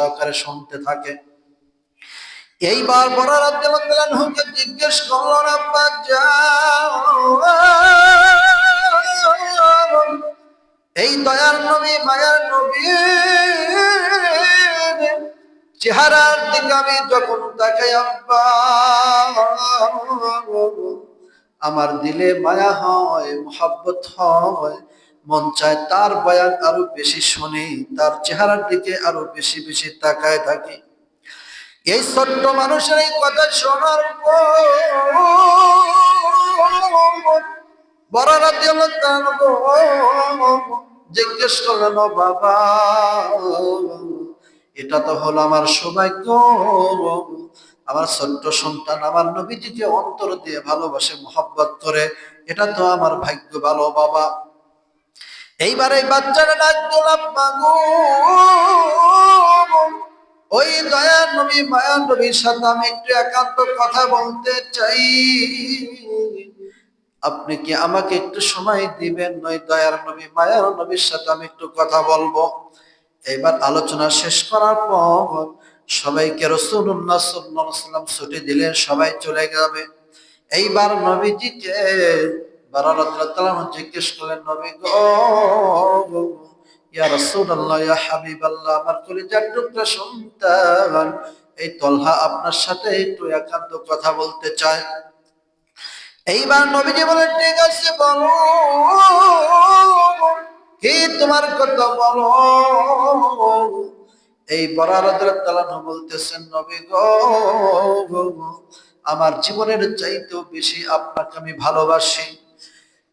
সহকারে শুনতে থাকে। এইবার বড় রাজ্যকে জিজ্ঞেস করলেন আব্বা এই দয়ার নবী, মায়ার নবী, চেহারার দিকে আমি যখন তাকাই আমার দিলে মায়া হয়, মোহাব্বত হয় মন চায় তার বয়ান আরও বেশি শুনি, তার চেহারার দিকে আরও বেশি বেশি তাকায় থাকি। এই ছোট্ট মানুষের এই কথা শোনার বড় রাতে জিজ্ঞেস করলেন বাবা, এটা তো হলো আমার সৌভাগ্য। আমার ছোট্ট সন্তান আমার নবীজিকে অন্তর দিয়ে ভালোবাসে, মোহাব্বত করে। এটা তো আমার ভাগ্য ভালো, বাবা। এইবার এই বাচ্চারা ডাক দিলাম ওই দয়ার নবী, মায়ার নবীর সাথে আমি একটু একান্ত কথা বলতে চাই। আপনি কি আমাকে একটু সময় দিবেন? নয় দয়ার নবী, মায়ার নবীর সাথে আমি একটু কথা বলব। এবার আলোচনা শেষ করার পর সবাইকে রসুল্লাহ ছুটি দিলেন, সবাই চলে যাবে। এইবার নবীজিকে জিজ্ঞেস করলেন, নবী আমার এই তলহা আপনার সাথে একটু একান্ত কথা বলতে এইবার ঠিক আছে, বলো। তোমার কথা বলো? এই বলতেছেন, নবী গো, আমার জীবনের চাইতেও বেশি আপনাকে আমি ভালোবাসি।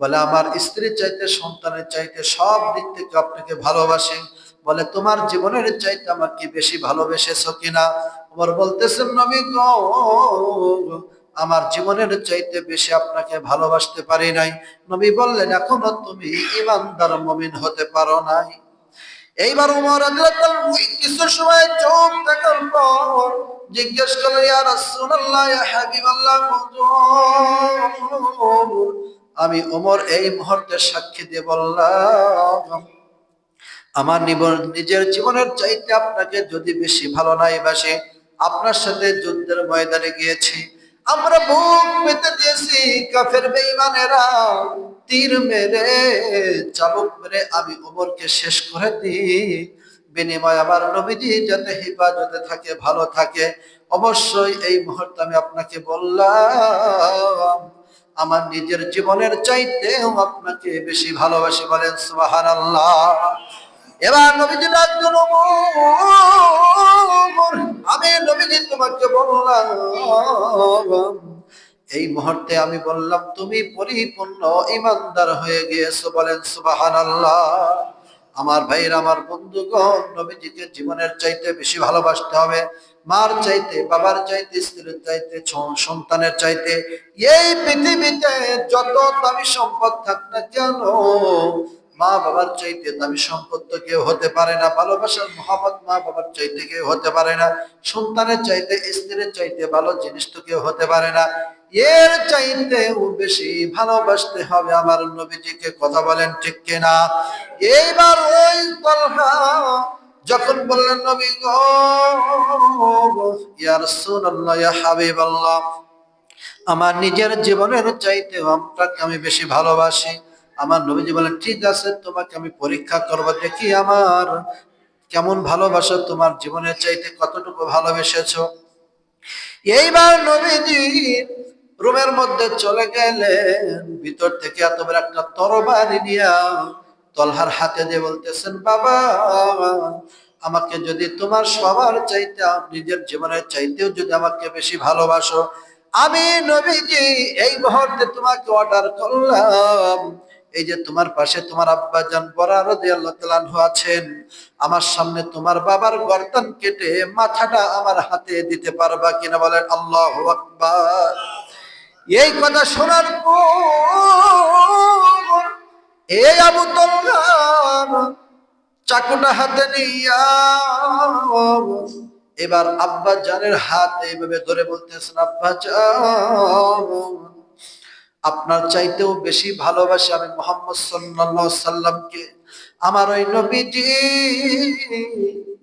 বলে, আমার স্ত্রীর চাইতে, সন্তানের চাইতে সব দিক থেকে আপনাকে ভালোবাসি। বলে, তোমার জীবনের চাইতে আমাকে বেশি ভালোবেসেছো কিনা? ওমর বলতেছেন, নবী গো, আমার জীবনের চাইতে বেশি আপনাকে ভালোবাসতে পারি নাই। নবী বললেন, এখনও তুমি ইমানদার মমিন হতে পারো নাই। এইবার উমর কিছু সময় চোখ থাকার পর জিজ্ঞেস করল ইয়া রাসূলুল্লাহ, ইয়া হাবিবাল্লাহ আমি ওমর এই মুহূর্তে সাক্ষী দিয়ে বললাম, আমার নিজের জীবনের চাইতে আপনাকে যদি বেশি ভালো নাই বাসে, আপনার সাথে যুদ্ধের ময়দানে গিয়েছি। আমরা বুক পেতে দিয়েছি কাফের বেঈমানেরা। তীর মেরে, চাবুক মেরে আমি ওমরকে শেষ করে দিই। বিনিময় আমার নবীজি যাতে হেফাজতে থাকে, ভালো থাকে, অবশ্যই এই মুহূর্তে আমি আপনাকে বললাম আমার নিজের জীবনের চাইতেও আপনাকে বেশি ভালোবাসি বলেন সুবাহান আল্লাহ এবার নবীজি ডাকলেন আমি নবীজি তোমাকে বললাম, এই মুহূর্তে আমি বললাম, তুমি পরিপূর্ণ ইমানদার হয়ে গিয়েছো বলেন সুবাহান আল্লাহ আমার ভাইয়ের, আমার বন্ধুগণ, নবীজিকে জীবনের চাইতে বেশি ভালোবাসতে হবে। মার চাইতে, বাবার চাইতে, স্ত্রীর চাইতে সন্তানের চাইতে। এই পৃথিবীতে যত দামি সম্পদ থাক না কেন, মা বাবার চাইতে দামি সম্পদ তো কেউ হতে পারে না। ভালোবাসার মহাবত মা বাবার চাইতে কেউ হতে পারে না। সন্তানের চাইতে, স্ত্রীর চাইতে ভালো জিনিস তো কেউ হতে পারে না। এর চাইতেও বেশি ভালোবাসতে হবে আমার নবীজিকে, কথা বলেন ঠিক কিনা? এইবার ওই তলহা যখন বললেন, নবী গো, ইয়া রাসূলুল্লাহ, ইয়া হাবিবাল্লাহ, আমার নিজের জীবনের চাইতে আপনাকে আমি বেশি ভালোবাসি। আমার নবীজি বলেন ঠিক আছে, তোমাকে আমি পরীক্ষা করব, দেখি আমার কেমন ভালোবাসা তোমার জীবনের চাইতে কতটুকু ভালোবেসেছো? এইবার নবীজি রুমের মধ্যে চলে গেলেন ভিতর থেকে এত বড় একটা তরবারি নিয়া তলহার হাতে দিয়ে বলতেছেন, বাবা, আমাকে যদি তোমার সবার চাইতে, নিজের জীবনের চাইতেও যদি আমাকে বেশি ভালোবাসো, আমি নবীজি এই মুহূর্তে তোমাকে অর্ডার করলাম। এই যে তোমার পাশে তোমার আব্বা জান তালানহু আছেন, আমার সামনে তোমার বাবার গর্দান কেটে মাথাটা আমার হাতে দিতে পারবা কিনা বলেন, আল্লাহ আকবার। এই কথা শোনার পর এই আবু তলহার চাকুটা হাতে নিয়া এবার আব্বা জানের হাত এইভাবে ধরে বলতেছেন, আব্বা আপনার চাইতেও বেশি ভালোবাসি আমি মোহাম্মদ সাল্লাল্লাহু সাল্লামকে। আমার ওই নবীজি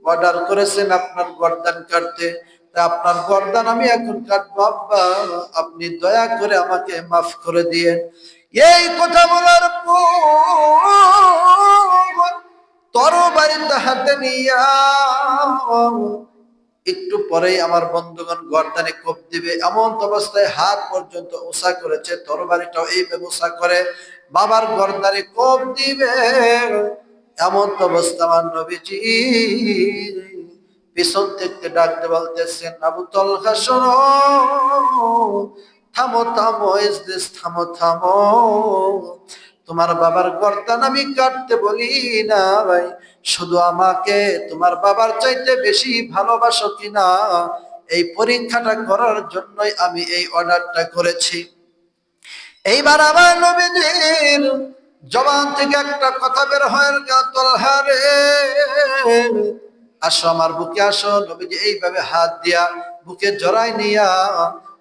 অর্ডার করেছেন আপনার গর্দান কাটতে। তা আপনার গর্দান আমি এখন কাটবো। আব্বা, আপনি দয়া করে আমাকে মাফ করে দিয়ে এই কথা বলার পর তরবারিতে হাতে নিয়া একটু পরেই আমার বন্ধুগণ গর্দানে কোপ দিবে। এমন অবস্থায় হাত পর্যন্ত উষা করেছে, তরবারিটাও এই ব্যবসা করে, বাবার গর্দানে কোপ দিবে। এমন অবস্থা আমার নবীজি পিছন থেকে ডাকতে বলতেছেন, আবু তলহা, শোনো। থামো থামো ইসদিস থামো থামো। তোমার বাবার গর্দান আমি কাটতে বলি না ভাই। শুধু আমাকে তোমার বাবার চাইতে বেশি ভালোবাসো কিনা এই পরীক্ষাটা করার জন্যই আমি এই অর্ডারটা করেছি। এইবার আমার নবীজির জবান থেকে একটা কথা বের হয় গা তলহারে আসো আমার বুকে আসো, নবীজি এইভাবে হাত দিয়া বুকে জড়াই নিয়া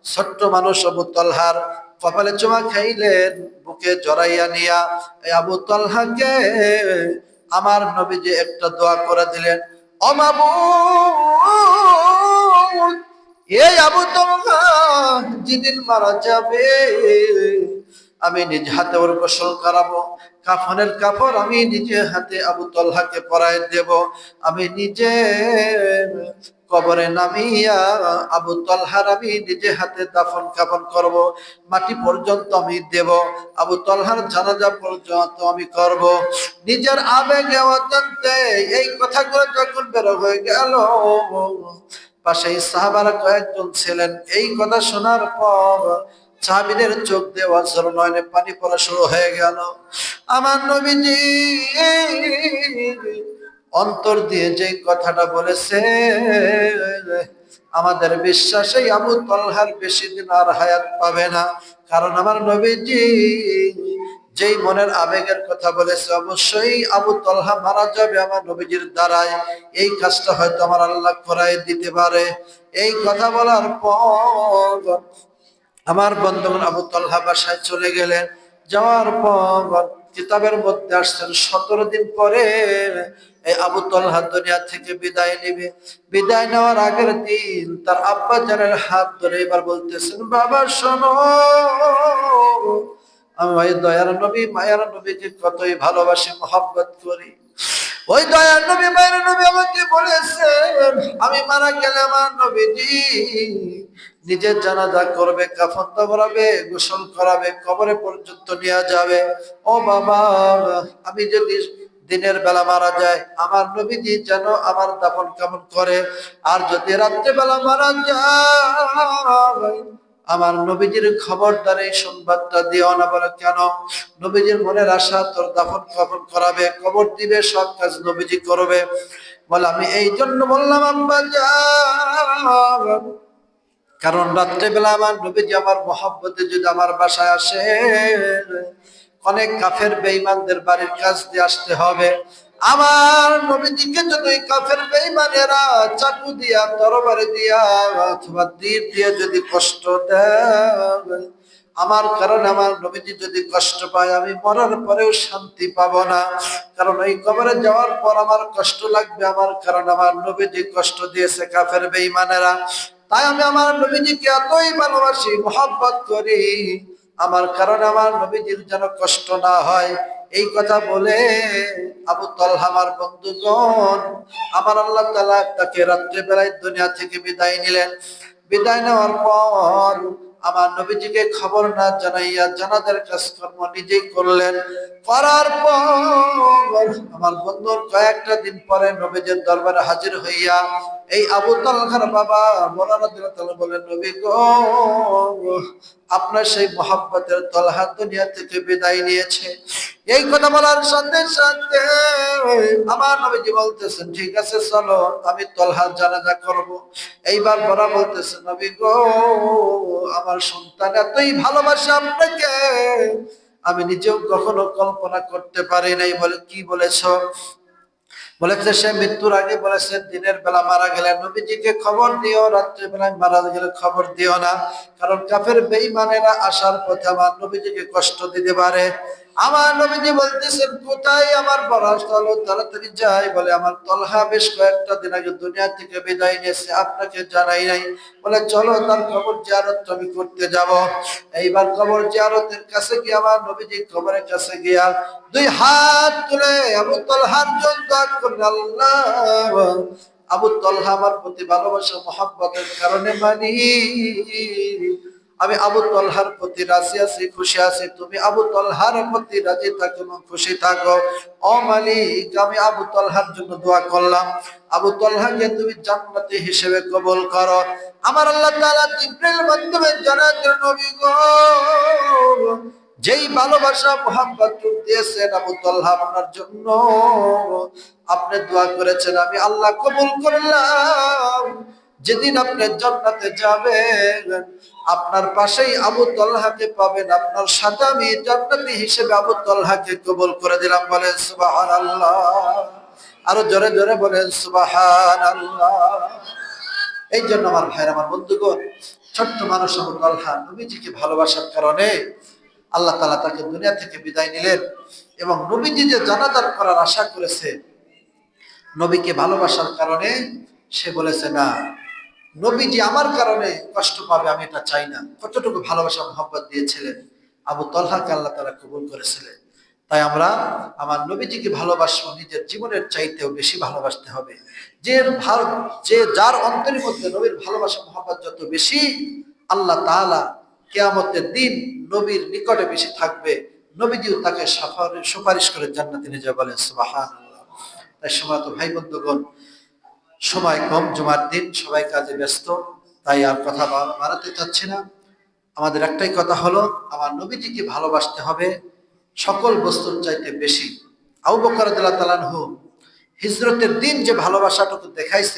ছোট্ট মানুষ আবু তলহার কপালে চুমা খাইলেন, বুকে জড়াইয়া নিয়া এই আবু তলহাকে আমার নবীজি একটা দোয়া করে দিলেন অমাবু এই আবু তলহা যেদিন মারা যাবে আমি নিজ হাতে ওর গোসল করাবো। কাফনের কাপড় আমি নিজে হাতে আবু তলহাকে পরাই দেব। আমি নিজে কবরে নামিয়া আবু তলহার আমি নিজে হাতে দাফন কাফন করব। মাটি পর্যন্ত আমি দেব। আবু তলহার জানাজা পর্যন্ত আমি করব। নিজের আবেগে অজান্তে এই কথাগুলো যখন বের হয়ে গেল পাশে সাহাবারা কয়েকজন ছিলেন। এই কথা শোনার পর সাহাবিদের চোখ দেওয়া ছিল নয়নে পানি পড়া শুরু হয়ে গেল। আমার নবীজি অন্তর দিয়ে যে কথাটা বলেছে আমাদের বিশ্বাসে আবু তলহার বেশি দিন আর হায়াত পাবে না। কারণ আমার নবীজি যেই মনের আবেগের কথা বলেছে, অবশ্যই আবু তলহা মারা যাবে আমার নবীজির দ্বারাই এই কাজটা হয়তো আমার আল্লাহ করাই দিতে পারে। এই কথা বলার পর আমার বন্ধুগণ আবু তলহা বাসায় চলে গেলেন। যাওয়ার পর কিতাবের মধ্যে আসছেন, সতেরো দিন পরে এই আবু তলহা দুনিয়া থেকে বিদায় নিবে। বিদায় নেওয়ার আগের দিন তার আব্বা জানের হাত ধরে এবার বলতেছেন, বাবা, শোনো, আমি দয়ার নবী, মায়ার নবীকে কতই ভালোবাসি, মহব্বত করি। ওই দয়ার নবী, মায়ের নবী আমাকে বলেছেন আমি মারা গেলে আমার নবীজি নিজের জানাজা করবে, কাফন করাবে, গোসল করাবে, কবরে পর্যন্ত নেওয়া যাবে। ও বাবা, আমি যদি দিনের বেলা মারা যায় আমার নবীজি যেন আমার দাফন কামন করে। আর যদি রাত্রে বেলা মারা যায় আমার নবীজির খবরদার এই সংবাদটা দিও না বলে কেন? নবীজির মনের আশা তোর দাফন কাফন করাবে, কবর দিবে, সব কাজ নবীজি করবে। বলে, আমি এই জন্য বললাম আব্বা যান কারণ রাত্রেবেলা আমার নবীজি আমার মহব্বতে যদি আমার বাসায় আসে, অনেক কাফের বেইমানদের বাড়ির কাজ দিয়ে আসতে হবে। আমার নবীজিকে যদি কাফের বেইমানেরা চাকু দিয়া, তরবারি দিয়া, অথবা তীর দিয়ে যদি কষ্ট দেয় আমার কারণ আমার নবীজি যদি কষ্ট পায়, আমি মরার পরেও শান্তি পাব না। কারণ এই কবরে যাওয়ার পর আমার কষ্ট লাগবে, আমার কারণ আমার নবীজি কষ্ট দিয়েছে কাফের বেইমানেরা তাই আমি আমার নবীজিকে এতই ভালোবাসি, মোহাব্বত করি, আমার কারণে আমার নবীজির যেন কষ্ট না হয়। এই কথা বলে আবু তলহা আমার বন্ধুগণ, আমার আল্লাহ তালা তাকে রাত্রে বেলায় দুনিয়া থেকে বিদায় নিলেন। বিদায় নেওয়ার পর আমার নবীজিকে খবর না জানাইয়া জানাদের কাজকর্ম নিজেই করলেন। করার পর আমার বন্ধুর কয়েকটা দিন পরে নবীজের দরবারে হাজির হইয়া এই আবু তালখার বাবা মোলানা বলেন নবী গো, আপনার সেই মোহাব্বতের তলহা দুনিয়া থেকে বিদায় নিয়েছে। এই কথা বলার সাথে সাথে আমার নবীজি বলতেছেন, ঠিক আছে, চলো, আমি তলহার জানাজা করব। এইবার বড় বলতেছেন নবী গো, আমার সন্তান এতই ভালোবাসে আপনাকে, আমি নিজেও কখনো কল্পনা করতে পারি নাই। বলে, কি বলেছ? বলেছে, সে মৃত্যুর আগে বলেছে, দিনের বেলা মারা গেলে নবীজিকে খবর দিও, রাত্রে বেলায় মারা গেলে খবর দিও না। কারণ কাফের বেঈমানেরা আসার পথে আমার নবীজিকে কষ্ট দিতে পারে। আমার নবীজি বলতেছেন, কোথায় আমার পরাস্থল তাড়াতাড়ি যাই, বলে আমার তলহা বেশ কয়েকটা দিন আগে দুনিয়া থেকে বিদায় নিয়েছে, আপনাকে জানাই নাই। বলে, চলো তার খবর জিয়ারত আমি করতে যাব। এইবার কবর জিয়ারতের কাছে গিয়ে আমার নবীজি কবরের কাছে গিয়া দুই হাত তুলে আবু তলহার জন্য আল্লাহ! আবু তলহা আমার প্রতি ভালোবাসা, মহাব্বতের কারণে মানি। আমি আবু তলহার প্রতি রাজি আছি, খুশি আছি। তুমি আবু তলহার প্রতি রাজি থাকো খুশি থাকো। ও মালিক, আমি আবু তলহার জন্য দোয়া করলাম। আবু তলহাকে তুমি জান্নাতি হিসেবে কবুল করো। আমার আল্লাহ তাআলা জিব্রাইল মাধ্যমে জানাতেন নবী গো, যেই ভালোবাসা মোহাম্মদ দিয়েছেন আবু তলহা আপনার জন্য, আপনি দোয়া করেছেন, আমি আল্লাহ কবুল করলাম। যেদিন আপনি জান্নাতে যাবেন, আপনার পাশেই আবু তলহাকে পাবেন, আপনার সাথে আমি জান্নাতি হিসেবে আবু তলহাকে কবল করে দিলাম, বলেন সুবহানাল্লাহ। আরও জোরে জোরে বলেন সুবাহান আল্লাহ এই জন্য আমার ভাইয়ের, আমার বন্ধুগণ, ছোট্ট মানুষ আবু তলহা নবীজিকে ভালোবাসার কারণে আল্লাহ তালা তাকে দুনিয়া থেকে বিদায় নিলেন এবং নবীজি যে জানাজার করার আশা করেছে, নবীকে ভালোবাসার কারণে সে বলেছে, না নবীজি আমার কারণে কষ্ট পাবে, আমি এটা চাই না। কতটুকু ভালোবাসা মোহাম্মত দিয়েছিলেন আবু তলহাকে আল্লাহ তারা কবুল করেছিলেন। তাই আমরা আমার নবীজিকে ভালোবাসবো, নিজের জীবনের চাইতেও বেশি ভালোবাসতে হবে। যে ভার, যে যার অন্তরের মধ্যে নবীর ভালোবাসা মোহাম্মত যত বেশি, আল্লাহ তাআলা কেয়ামতের দিন নবীর নিকটে বেশি থাকবে। নবীজিও তাকে সুপারিশ করে জান্নাতে নিয়ে যাবে বলেন সুবহানাল্লাহ। তাই সময় তো ভাই বন্ধুগণ সময় কম, জমার দিন সবাই কাজে ব্যস্ত, তাই আর কথা বাড়াতে চাচ্ছি না। আমাদের একটাই কথা হলো, আমার নবীজিকে ভালোবাসতে হবে, সকল বস্তুর চাইতে বেশি। আউ তালান তাআলা হিজরতের দিন যে ভালোবাসাটুকু দেখাইছে